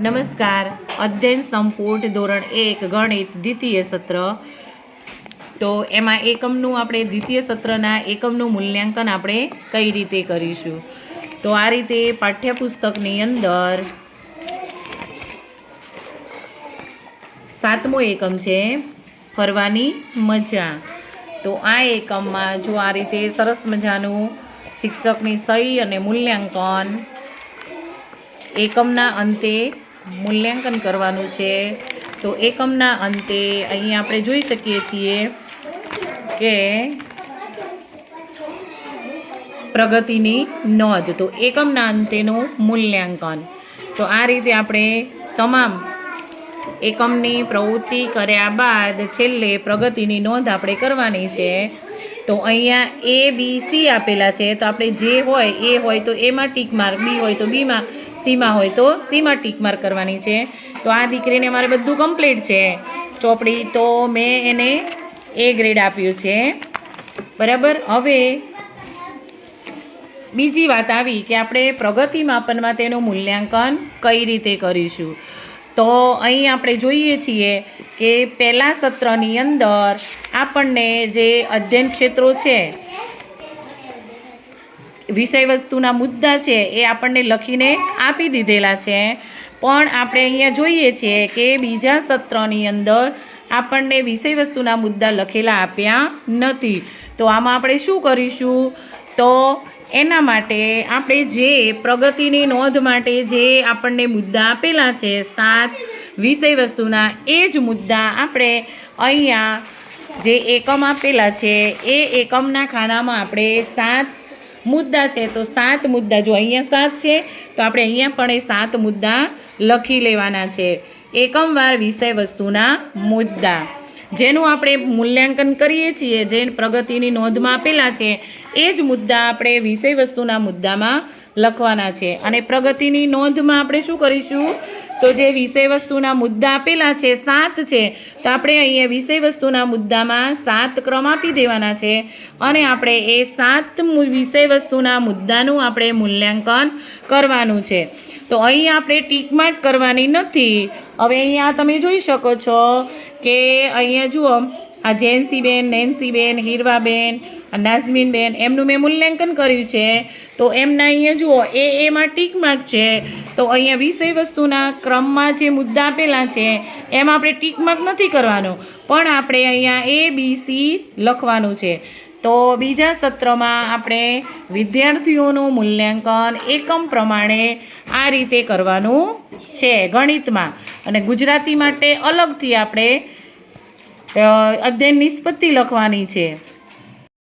નમસ્કાર. અધ્યયન સંપુટ ધોરણ એક, ગણિત, દ્વિતીય સત્ર. તો એમાં એકમનું આપણે, દ્વિતીય સત્રના એકમનું મૂલ્યાંકન આપણે કઈ રીતે કરીશું? તો આ રીતે પાઠ્યપુસ્તકની અંદર સાતમો એકમ છે, ફરવાની મજા. તો આ એકમમાં જો આ રીતે સરસ મજાનું શિક્ષકની સહી અને મૂલ્યાંકન એકમના અંતે મૂલ્યાંકન કરવાનું છે. તો એકમના અંતે અહીં આપણે જોઈ શકીએ છીએ કે પ્રગતિની નોંધ. તો એકમના અંતેનું મૂલ્યાંકન. તો આ રીતે આપણે તમામ એકમની પ્રવૃત્તિ કર્યા બાદ છેલ્લે પ્રગતિની નોંધ આપણે કરવાની છે. તો અહીંયા એ બી સી આપેલા છે. તો આપણે જે હોય એ હોય તો એમાં ટીક માર્ક બી હોય તો બીમાં સીમાં હોય તો સીમાં ટીક માર્ક કરવાની છે. તો આ દીકરીને મારે બધું કમ્પ્લીટ છે. ચોપડી તો મેં એને એ ગ્રેડ આપ્યું છે. બરાબર? હવે બીજી વાત આવી કે આપણે પ્રગતિ માપનમાં તેનું મૂલ્યાંકન કઈ રીતે કરીશું? તો અહીં આપણે જોઈએ છીએ કે પહેલાં સત્રની અંદર આપણને જે અધ્યયન ક્ષેત્રો છે વિષય વસ્તુના મુદ્દા છે એ આપણને લખીને આપી દીધેલા છે. પણ આપણે અહીંયા જોઈએ છીએ કે બીજા સત્રની અંદર આપણને વિષય વસ્તુના મુદ્દા લખેલા આપ્યા નથી. તો આમાં આપણે શું કરીશું? તો એના માટે આપણે જે પ્રગતિની નોંધ માટે જે આપણને મુદ્દા આપેલા છે, સાત વિષય વસ્તુના એ જ મુદ્દા આપણે અહીંયા જે એકમ આપેલા છે, એ એકમના ખાનામાં આપણે સાત મુદ્દા છે, તો સાત મુદ્દા. જો અહીંયા સાત છે, તો આપણે અહીંયા પણ એ સાત મુદ્દા લખી લેવાના છે. એકમવાર વિષય વસ્તુના મુદ્દા. જેનું આપણે મૂલ્યાંકન કરીએ છીએ, જે પ્રગતિની નોંધમાં આપેલા છે, એ જ મુદ્દા આપણે વિષય વસ્તુના મુદ્દામાં લખવાના છે. અને પ્રગતિની નોંધમાં આપણે શું કરીશું? તો જે વિષય વસ્તુના મુદ્દા આપેલા છે, સાત છે, તો આપણે અહીંયા વિષય વસ્તુના મુદ્દામાં સાત ક્રમ આપી દેવાના છે અને આપણે એ સાત વિષય વસ્તુના મુદ્દાનું આપણે મૂલ્યાંકન કરવાનું છે. તો અહીં આપણે ટીક માર્ક કરવાની નથી. હવે અહીંયા તમે જોઈ શકો છો કે અહીંયા જુઓ, આ જેન્સીબેન, નેન્સીબેન, હીરવાબેન નાઝમીનબેન એમનું મેં મૂલ્યાંકન કર્યું છે. તો એમના અહીંયા જુઓ, એ એમાં ટીક માર્ક છે. તો અહીંયા વિષય વસ્તુના ક્રમમાં જે મુદ્દા આપેલા છે, એમાં આપણે ટીક માર્ક નથી કરવાનું. પણ આપણે અહીંયા એ બી સી લખવાનું છે. તો બીજા સત્રમાં આપણે વિદ્યાર્થીઓનું મૂલ્યાંકન એકમ પ્રમાણે આ રીતે કરવાનું છે, ગણિતમાં. અને ગુજરાતી માટે અલગથી આપણે અધ્યયન નિષ્પત્તિ લખવાની છે.